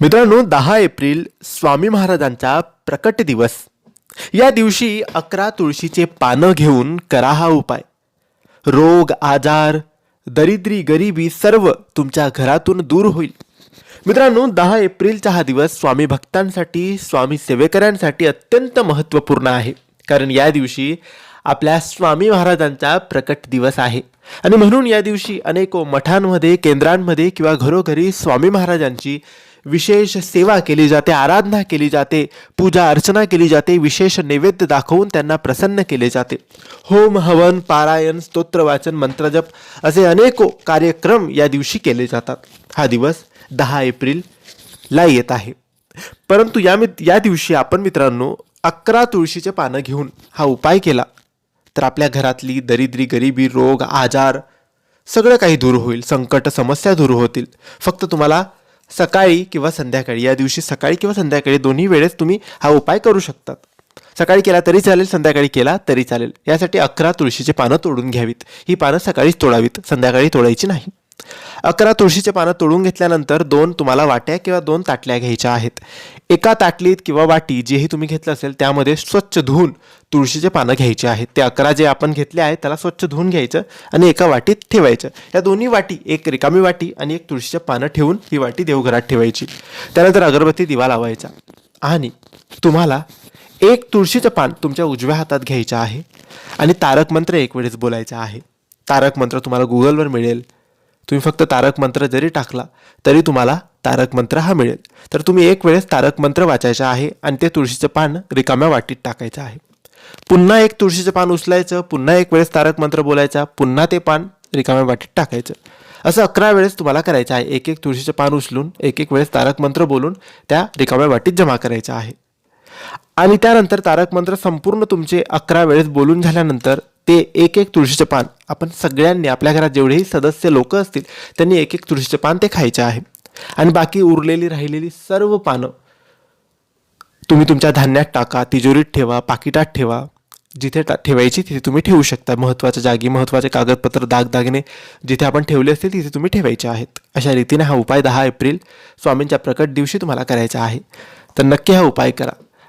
मित्रांनो दहा एप्रिल स्वामी महाराजांचा प्रकट दिवस. या दिवशी अकरा तुळशीचे पानं घेऊन करा हा उपाय. रोग आजार दरिद्री गरिबी सर्व तुमच्या घरातून दूर होईल. मित्रांनो दहा एप्रिलचा हा दिवस स्वामी भक्तांसाठी स्वामी सेवेकऱ्यांसाठी अत्यंत महत्त्वपूर्ण आहे. कारण या दिवशी आपल्या स्वामी महाराजांचा प्रकट दिवस आहे. आणि म्हणून या दिवशी अनेक मठांमध्ये केंद्रांमध्ये किंवा घरोघरी स्वामी महाराजांची विशेष सेवा केली जाते आराधना केली जाते पूजा अर्चना केली जाते विशेष नैवेद्य दाखवून त्यांना प्रसन्न केले जाते. होम हवन पारायण स्तोत्रवाचन मंत्रजप असे अनेक कार्यक्रम या दिवशी केले जातात. हा दिवस दहा एप्रिलला येत आहे. परंतु या मित या दिवशी आपण मित्रांनो अकरा तुळशीचे पानं घेऊन हा उपाय केला. तर आपल्या घरातली दरिद्री गरिबी रोग आजार सगळं काही दूर होईल संकट समस्या दूर होतील. फक्त तुम्हाला सकाळी किंवा संध्याकाळी या दिवशी सकाळी किंवा संध्याकाळी दोन्ही वेळेस तुम्ही हा उपाय करू शकतात. सकाळी केला तरी चालेल संध्याकाळी केला तरी चालेल. यासाठी अकरा तुळशीचे पानं तोडून घ्यावीत. ही पानं सकाळीच तोडावीत संध्याकाळी तोडायची नाही. अकरा तुळशीचे पानं तोडून घेतल्यानंतर दोन तुम्हाला वाट्या किंवा दोन ताटल्या घ्यायच्या आहेत. एका ताटलीत किंवा वाटी जेही तुम्ही घेतलं असेल त्यामध्ये स्वच्छ धुवून तुळशीचे पानं घ्यायचे आहेत. ते अकरा जे आपण घेतले आहेत त्याला स्वच्छ धुवून घ्यायचं आणि एका वाटीत ठेवायचं. या दोन्ही वाटी एक रिकामी वाटी आणि एक तुळशीचे पानं ठेवून ही वाटी देवघरात ठेवायची. त्यानंतर अगरबत्ती दिवा लावायचा. आणि तुम्हाला एक तुळशीचं पान तुमच्या उजव्या हातात घ्यायचं आहे आणि तारक मंत्र एक वेळेस बोलायचं आहे. तारक मंत्र तुम्हाला गुगलवर मिळेल. तुम्ही फक्त तारक मंत्र जरी टाकला तरी तुम्हाला तारक मंत्र हा मिळेल. तर तुम्ही एक वेळेस तारक मंत्र वाचायचं आहे आणि ते तुळशीचं पान रिकाम्या वाटीत टाकायचं आहे. पुन्हा एक तुळशीचं पान उचलायचं पुन्हा एक वेळेस तारक मंत्र बोलायचा पुन्हा ते पान रिकाम्या वाटीत टाकायचं. असं अकरा वेळेस तुम्हाला करायचं आहे. एक एक तुळशीचं पान उचलून एक एक वेळेस तारक मंत्र बोलून त्या रिकाम्या वाटीत जमा करायचं आहे. आणि त्यानंतर तारक मंत्र संपूर्ण तुमचे अकरा वेळेस बोलून झाल्यानंतर ते एक एक तुळशीचे पान. आपण सगळ्यांनी आपल्या घरात जेवढेही सदस्य लोक असतील त्यांनी एक एक तुळशीचे पान ते खायचे आहे. आणि बाकी उरलेली राहिलेली सर्व पानं तुम्ही तुमच्या धान्यात टाका तिजोरीत ठेवा पाकिटात ठेवा. जिथे टा ठेवायची तिथे तुम्ही ठेवू शकता. महत्त्वाच्या जागी महत्त्वाचे कागदपत्र दागदागिने जिथे आपण ठेवले असतील तिथे तुम्ही ठेवायचे आहेत. अशा रीतीने हा उपाय दहा एप्रिल स्वामींच्या प्रकट दिवशी तुम्हाला करायचा आहे. तर नक्की हा उपाय करा.